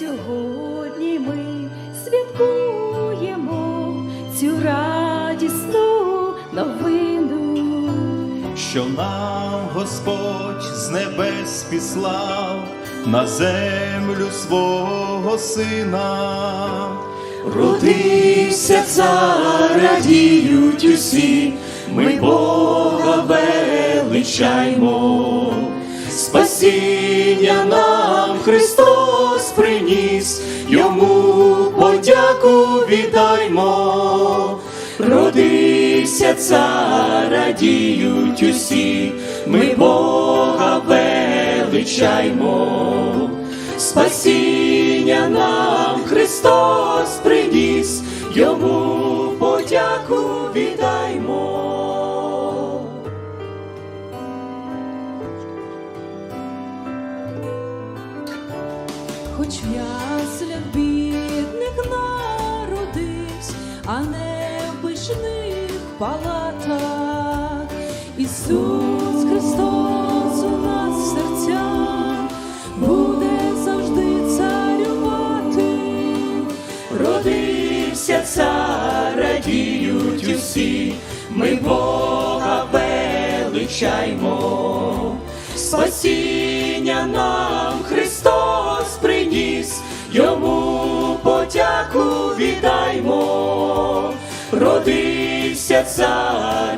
Сьогодні ми святкуємо цю радісну новину. що нам Господь з небес післав на землю свого сина. Родився цар, радіють усі, ми Бога величаймо, спасіння нам Христос приніс, йому подяку віддаймо. Родився цар, радіють усі, ми Бога величаймо. Спасіння нам Христос приніс, йому подяку віддаймо. Хоч яслях бідних народився, а не в пишних палатах. Ісус Христос у нас в серцях буде завжди царювати. Родився цар, радіють усі, ми Бога величаймо. Спасіння нам Христос йому подяку віддаймо. Родився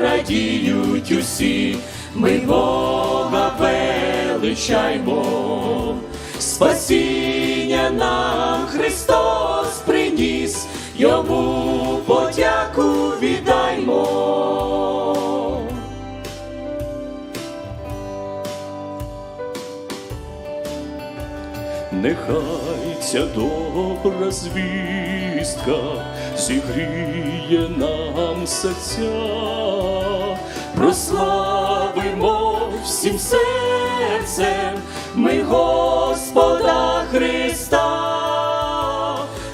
радіють усі, ми Бога величаймо. Спасіння нам Христос приніс, йому подяку віддаймо. Нехай ця добра звістка зігріє нам серця, Прославимо всім серцем ми Господа Христа,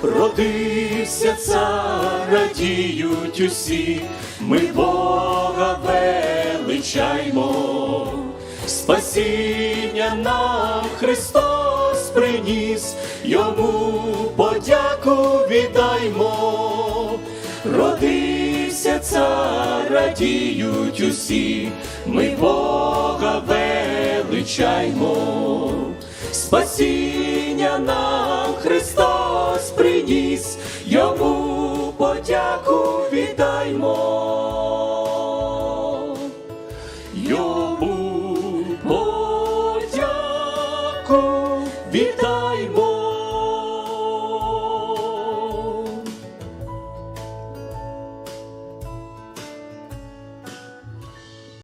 родився цар, радіють усі, ми Бога величаймо, спасіння нам Христос приніс, йому подяку віддаймо. Родився цар, радіють усі, ми Бога величаймо. Спасіння нам Христос приніс, йому подяку віддаймо. Йому подяку віддаймо.